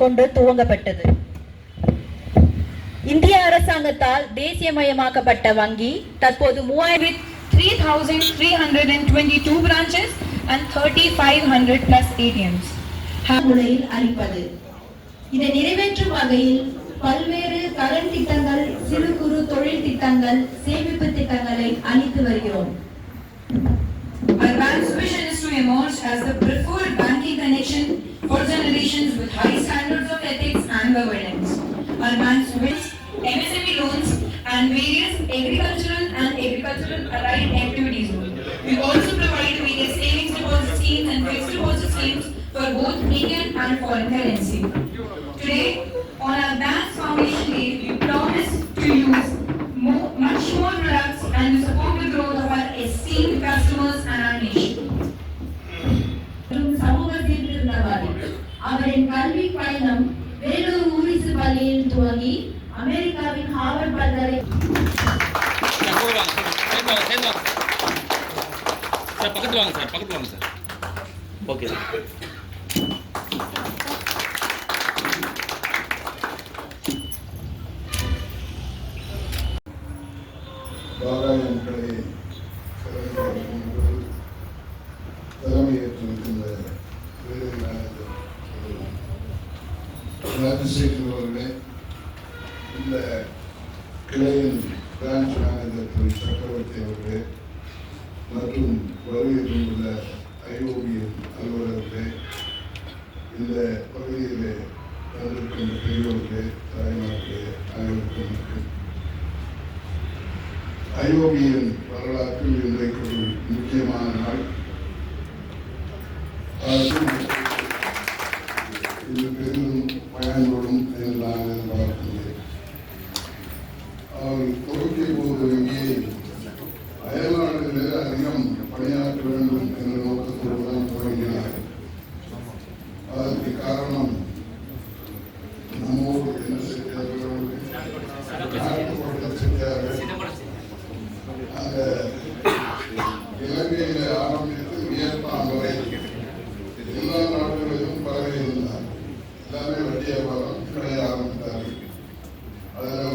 கொண்டு துவங்கப்பட்டது. இந்திய அரசாங்கத்தால் தேசியமயமாக்கப்பட்ட வங்கி தற்போது மூவாயிரம் with 3,322 branches and 3,500 plus ATMs. முறையில் அளிப்பது. இதை நிறைவேற்றும் வகையில் பல்வேறு கடன் திட்டங்கள் சிறு குறு தொழில் திட்டங்கள் சேமிப்பு திட்டங்களை அளித்து வருகிறோம். Our bank's vision is to emerge as the preferred banking for generations with high standards of ethics and governance. Our bank's MSME loans and various agricultural and agricultural allied activities. We also provide various savings deposit schemes and fixed deposit schemes for both Indian and foreign currency. Today, on our bank's foundation day, we promise to use more, much more products and to support the growth of our esteemed customers and our nation. அவரின் கல்வி பயணம் வேலூர் ஊரிசு பள்ளியில் துவங்கி அமெரிக்காவின் Harvard பல்கலை sir போய் பக்கத்தில் வாங்க சார் பக்கத்தில் வாங்க சார் ஓகே தலைமையேற்றிருக்கின்ற ராஜசேகர் அவர்களே இந்த கிளையின் பிரான்ச் மேனேஜர் திரு சக்கரவர்த்தி அவர்களே மற்றும் வருகை தந்துள்ள ஐஓபியின் அலுவலர்களே இந்த பகுதியிலே வந்திருக்கின்ற பெரியோர்களே தாய்மார்களே அனைவருக்கும் வணக்கம். ஐரோப்பியன் வரலாற்றில் இன்றைக்கு ஒரு இது பெரிதும் பயன்படும் என்று நான் எதிர்பார்க்கிறேன் அவர் துவக்கிய போது இங்கே அயல்நாடுகளில் அதிகம் பணியாற்ற வேண்டும் என்ற நோக்கத்தோடு தான் தொடங்கினார் அதற்கு காரணம் நம்மோடு என்ன செய்தார்கள் நாட்டுப்பட்ட செஞ்சார்கள் அந்த இலங்கையில ஆரம்பித்த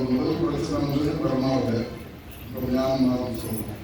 ഒരു പ്രശ്നമുണ്ട് പറഞ്ഞാൽ ഇവിടെ ഞാൻ മാറും